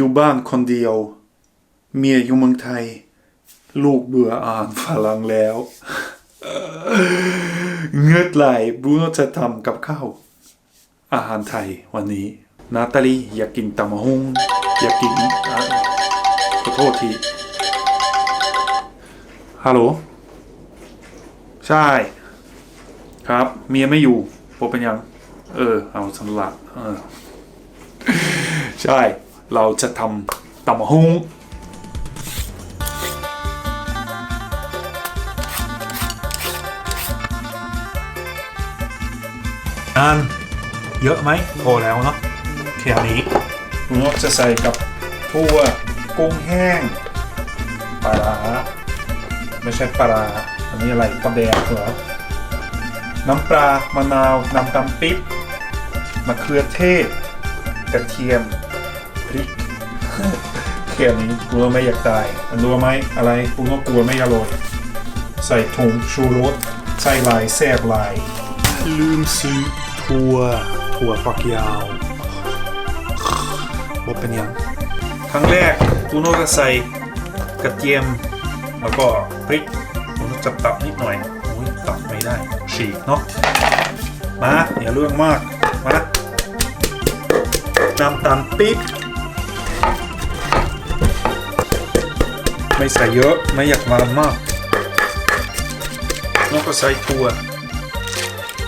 อยู่บ้านคนเดียว เมียอยู่เมืองไทย ลูกเบื่ออ่านฝรั่งแล้ว เงือดไหลบรูโนจะทำกับข้าวอาหารไทยวันนี้ นาตาลีอยากกินตำมะฮุงอยากกินขอโทษทีฮัลโหลใช่ ครับ เมียไม่อยู่ผมเป็นยัง เออ เอาสำลักเออ ใช่ เราจะทำตำมะฮุงอันเยอะไหมพอแล้วเนาะแค่นี้ลุงนกจะใส่กับทั่วกุ้งแห้งปลาร้าไม่ใช่ปลาร้าอันนี้อะไรปลาแดกเหรอน้ำปลามะนาว น้ำตำปิ๊บมะเขือเทศ กระเทียมพริก แค่นี้กลัวไม่อยากตายมันรู้ไหมอะไรกูก็กลัวไม่อร่อยใส่ถุงชูรสใส่ลายแซ่บลาย ลืมซื้อถั่วถั่วฝักยาวว่าเป็นยังครั้งแรกกูโน่จะใส่กระเทียม แล้วก็พริกกูโน่จะตับนิดหน่อยโอ้ยตับไม่ได้ฉีกเนาะมาอย่าเรื่องมากมาน้ำตาลปิ๊บ ไม่ใส่เยอะไม่อยากหวานมากแล้วก็ใส่ถั่ว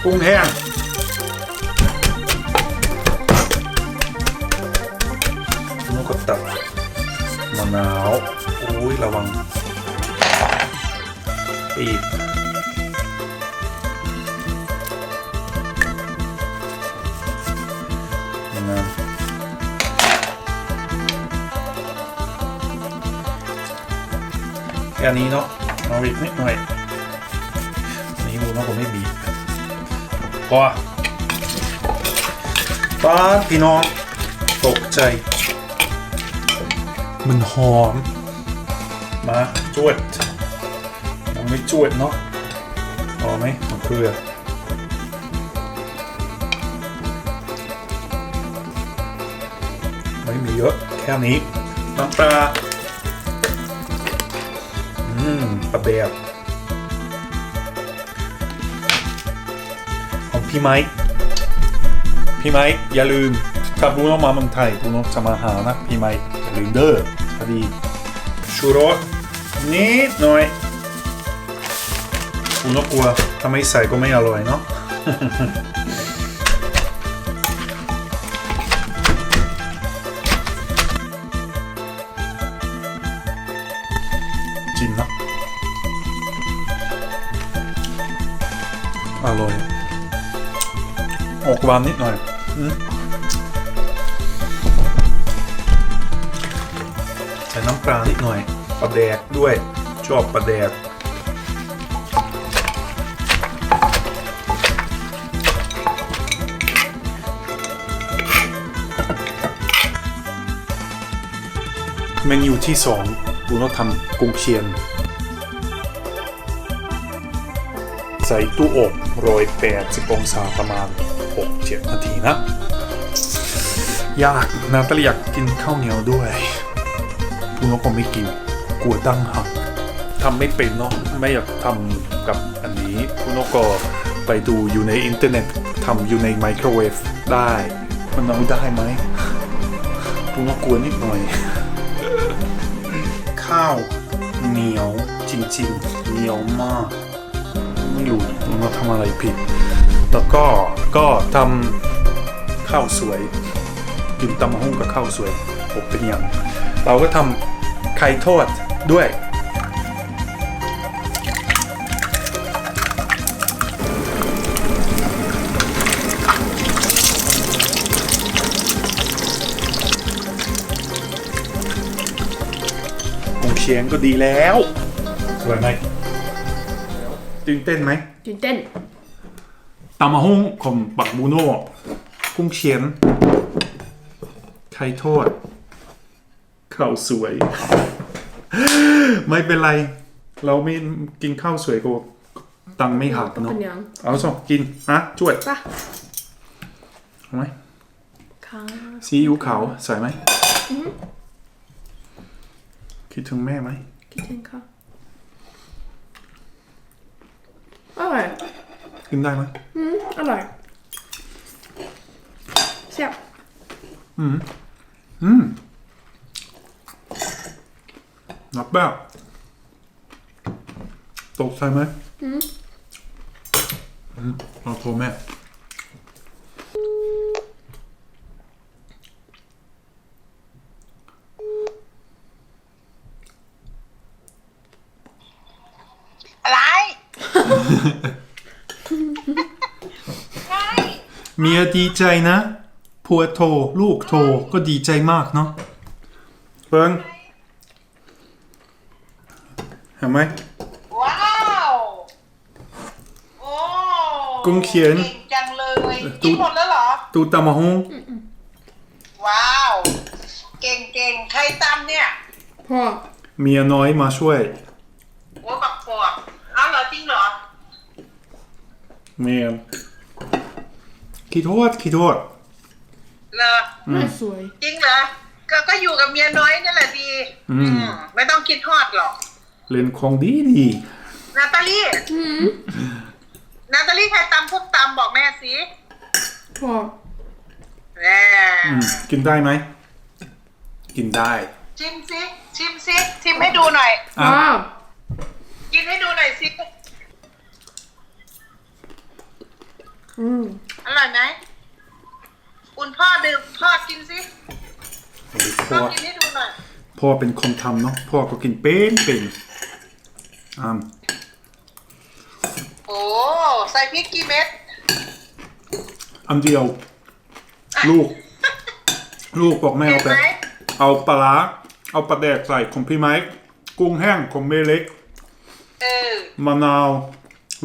กุ้งแห้งแล้วก็ตัดมะนาวโอ้ยระวังปีบมะนาว แค่นี้เนาะเอาอีกนิดหน่อยนนี้ดูนะผมไม่บีบพอป้าพี่น้องตกใจ มันหอม มาจวดมันไม่จวดเนาะพอไหมมะเขือไม่มีเยอะแค่นี้น้ำปลา อืมปลาแบบของพี่ไม้พี่ไม้อย่าลืมถ้าบรูโนมาเมืองไทยบรูโนจะมาหานะพี่ไม้อย่าลืมเด้อพอดีชูรสนิดหน่อยบรูโนกลัวถ้าไม่ใส่ก็ไม่อร่อยเนาะ จริงนะอร่อยออกหวานนิดหน่อยอืมใส่น้ำปลานิดหน่อยปลาแดกด้วยชอบปลาแดกเมนูที่สอง บูโนทำกุ้งเชียนใส่ตู้อบโรยแปดสิบองศาประมาณ 6-7 นาทีนะ ยากนาตาลีอยากกินข้าวเหนียวด้วยพูโนก็ไม่กินกลัวดั้งหักทำไม่เป็นเนาะไม่อยากทำกับอันนี้พูโนก็ไปดูอยู่ในอินเทอร์เน็ตทำอยู่ในไมโครเวฟได้มันเอาได้ไหมพูโนกลัวนิดหน่อย ข้าวเหนียวจริงๆเหนียวมากไม่รู้เราทำอะไรผิด แล้วก็ก็ทำข้าวสวย กินตำมะฮุ่งกับข้าวสวยผมเป็นอย่าง เราก็ทำไข่ทอดด้วย เชียงก็ดีแล้วสวยไหมตื่นเต้นไหมตื่นเต้นตำมะฮุ่งของปักบูโน่กุ้งเชียนไข่ทอดข้าวสวย ไม่เป็นไร เราไม่กินข้าวสวยก็ตังค์ไม่หักก็เนาะเป็นยังเอาสองกินนะช่วยปะเอาไหมค่ะซีอิ๊วขาวใส่ไหม คิดถึงแม่ไหมคิดถึงค่ะอร่อยกินได้ไหมอืมอร่อยแซ่บอืมอืม not bad ตกใจไหมอืมเราโทรแม่ อะไร เมียดีใจนะผัวโทรลูกโทรก็ดีใจมากเนาะเบิ้งเห็นไหมว้าวโอ้กุ้งเขียนก่งจังเลยตูกินหมดแล้วเหรอ ตูตามมาฮงว้าว เก่งเก่งใครตำเนี่ยพ่อเมียน้อยมาช่วย โอ้บักปวกเอาเหรอจริงเหรอ เมียขี้โทษขี้โทษ เหรอแม่สวย จริงเหรอก็ก็อยู่กับเมียน้อยนี่แหละดี อืม อืมไม่ต้องคิดทอดหรอก เล่นของดีดีนาตาลีอืมนาตาลีใครตำพวกตำบอกแม่สิพ่อแน่อืมกินได้ไหม กินได้ชิมสิชิมสิชิมให้ดูหน่อยอะว้าวกินให้ดูหน่อยสิ อืมอร่อยไหมคุณพ่อดื่มพ่อกินสิพ่พ่ออกินให้ดูหน่อยพ่อเป็นคนทำเนาะพ่อก็กินเป็นเป็นอ่าโอ้ใส่พริกกี่เม็ดอันเดียว ลูก ลูกบอกแม่เห็เอานไป ไหมเอาปลาร้าเอาปลาแดกใส่ของพี่ไม้กุ้งแห้งของเมเล็กเออมะนาว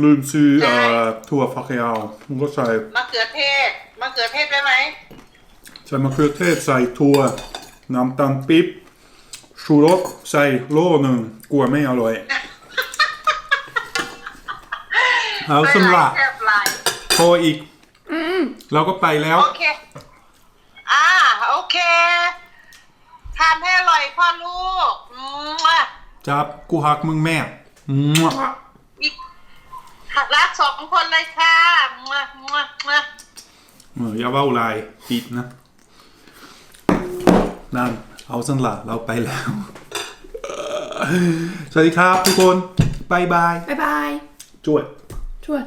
ลืมซื้อใช่เอ่อถั่วฝักยาวมันก็ใส่มะเขือเทศมะเขือเทศได้ไหมใส่มะเขือเทศใส่ถั่วน้ำตาลปิ๊บชูรสใส่โล่หนึ่งกลัวไม่อร่อยเอาสำหรับแซ่บหลายโทรอีกอืมเราก็ไปแล้ว โอเค อ่า โอเค ทานให้อร่อยพ่อลูกอืมอะจับกูหักมึงแม่มั่วพ่ออีก รักสองคนเลยค่ะมั่วมั่วมั่วเอออย่าเว้าลายปิดนะนั่นเอาสันละเราไปแล้ว สวัสดีครับทุกคนบายบาย บ๊ายบาย จวด ชวด